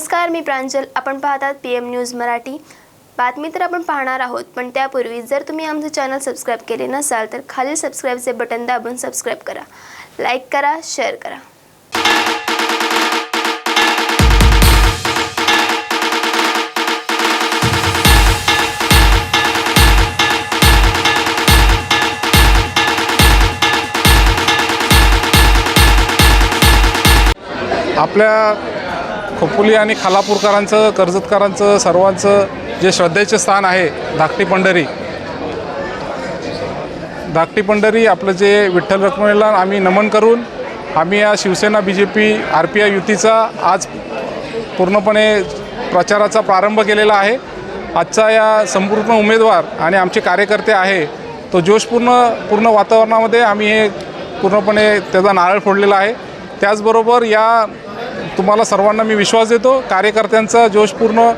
नमस्कार मी प्रांजल. आपण पाहतात पी एम न्यूज मराठी. बातमी तर आपण पाहणार आहोत पण त्यापूर्वी जर तुम्ही आमचं चॅनल सबस्क्राईब केले नसाल तर खालील सबस्क्राईबचे बटन दाबून सबस्क्राईब करा. लाईक करा शेअर करा. आपल्या खोपोली आणि खालापूरकरांचं कर्जतकरांचं सर्वांचं जे श्रद्धेचे स्थान आहे धाकटी पंढरी. धाकटी पंढरी आपलं जे विठ्ठल रखुमाईला आम्ही नमन करून आम्ही या Shiv Sena B J P R P I युतीचा आज पूर्णपणे प्रचाराचा प्रारंभ केलेला आहे. आजचा या संपूर्ण उमेदवार आणि आमचे कार्यकर्ते आहे तो जोशपूर्ण पूर्ण वातावरणामध्ये आम्ही हे पूर्णपणे त्याचा नारळ फोडलेला आहे. त्याचबरोबर या तुम्हाला सर्वांना मी विश्वास देतो. कार्यकर्त्यांचा जोशपूर्ण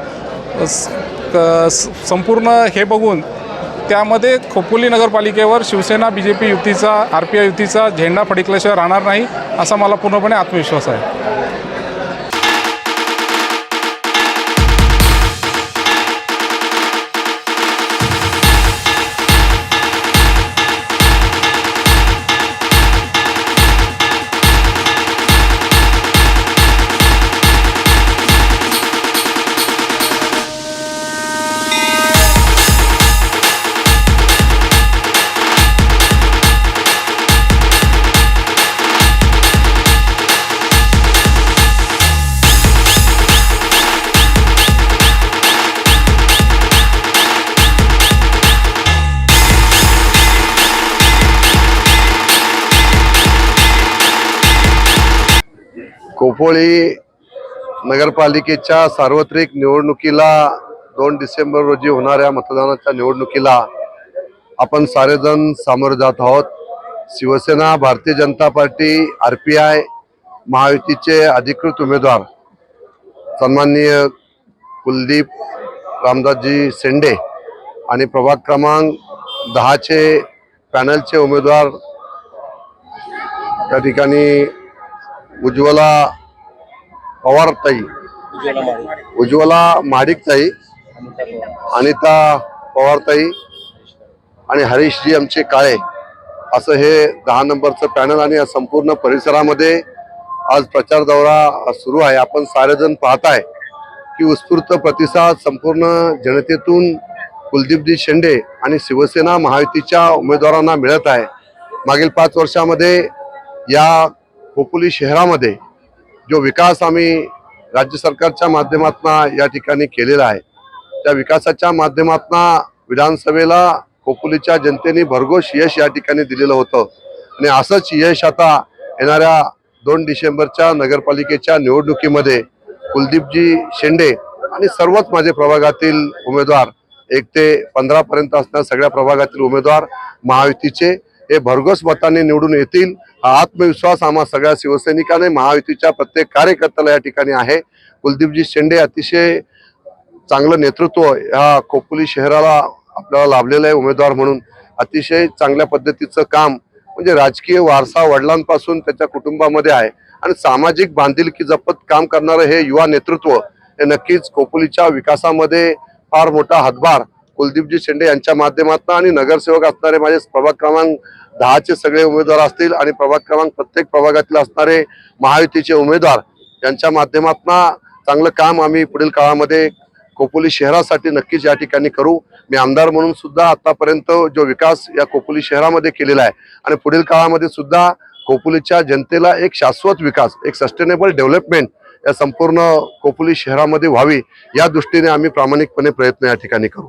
क- स- संपूर्ण हे बघून त्यामध्ये Khopoli नगरपालिकेवर Shiv Sena B J P युतीचा आर पी आय युतीचा झेंडा फडकल्याशिवाय राहणार नाही असा मला पूर्णपणे आत्मविश्वास आहे. खोपोळी नगरपालिकेच्या सार्वत्रिक निवडणुकीला दोन डिसेंबर रोजी होणाऱ्या मतदानाच्या निवडणुकीला आपण सारेजण सामोरे जात आहोत. Shiv Sena Bharatiya Janata Party R P I महायुतीचे अधिकृत उमेदवार सन्माननीय कुलदीप रामदासजी शेंडे आणि प्रभाग क्रमांक दहाचे पॅनलचे उमेदवार त्या ठिकाणी उज्ज्वला पवारताई उज्ज्वला महाडिकताई अनिता पवारताई आणि हरीशजी आमचे काळे. असं हे दहा नंबरचं पॅनल आणि या संपूर्ण परिसरामध्ये आज प्रचार दौरा सुरू आहे. आपण सारेजण पाहताय की उत्स्फूर्त प्रतिसाद संपूर्ण जनतेतून कुलदीपजी शेंडे आणि शिवसेना महायुतीच्या उमेदवारांना मिळत आहे. मागील पाच वर्षामध्ये या खोपोली शहरामध्ये जो विकास आम्ही राज्य सरकारच्या माध्यमातून या ठिकाणी केलेला आहे त्या विकासाच्या माध्यमातून विधानसभेला खोपोलीच्या जनतेने भरघोस यश या ठिकाणी दिलेलं होतं. आणि असंच यश आता येणाऱ्या दोन डिसेंबरच्या नगरपालिकेच्या निवडणुकीमध्ये कुलदीपजी शेंडे आणि सर्वच माझे प्रभागातील उमेदवार एक ते पंधरापर्यंत असणाऱ्या सगळ्या प्रभागातील उमेदवार महायुतीचे हे भरघोस मताने निवडून येतील हा आत्मविश्वास आम्हा सगळ्या शिवसैनिकाने महायुतीच्या प्रत्येक कार्यकर्त्याला या ठिकाणी आहे. कुलदीपजी शेंडे अतिशय चांगलं नेतृत्व ह्या खोपोली शहराला आपल्याला लाभलेलं आहे उमेदवार म्हणून. अतिशय चांगल्या पद्धतीचं काम म्हणजे राजकीय वारसा वडिलांपासून त्याच्या कुटुंबामध्ये आहे. आणि सामाजिक बांधिलकी जपत काम करणारं हे युवा नेतृत्व हे नक्कीच खोपोलीच्या विकासामध्ये फार मोठा हातभार कुलदीपजी शेंडे यांच्या माध्यमातून आणि नगरसेवक असणारे माझे प्रभाग क्रमांक दहाचे सगळे उमेदवार असतील आणि प्रभाग क्रमांक प्रत्येक प्रभागातील असणारे महायुतीचे उमेदवार यांच्या माध्यमातून चांगलं काम आम्ही पुढील काळामध्ये कोपोली शहरासाठी नक्कीच या ठिकाणी करू. मी आमदार म्हणून सुद्धा आतापर्यंत जो विकास या कोपोली शहरामध्ये केलेला आहे आणि पुढील काळामध्ये सुद्धा कोपोलीच्या जनतेला एक शाश्वत विकास एक सस्टेनेबल डेव्हलपमेंट या संपूर्ण कोपोली शहरामध्ये व्हावी या दृष्टीने आम्ही प्रामाणिकपणे प्रयत्न या ठिकाणी करू.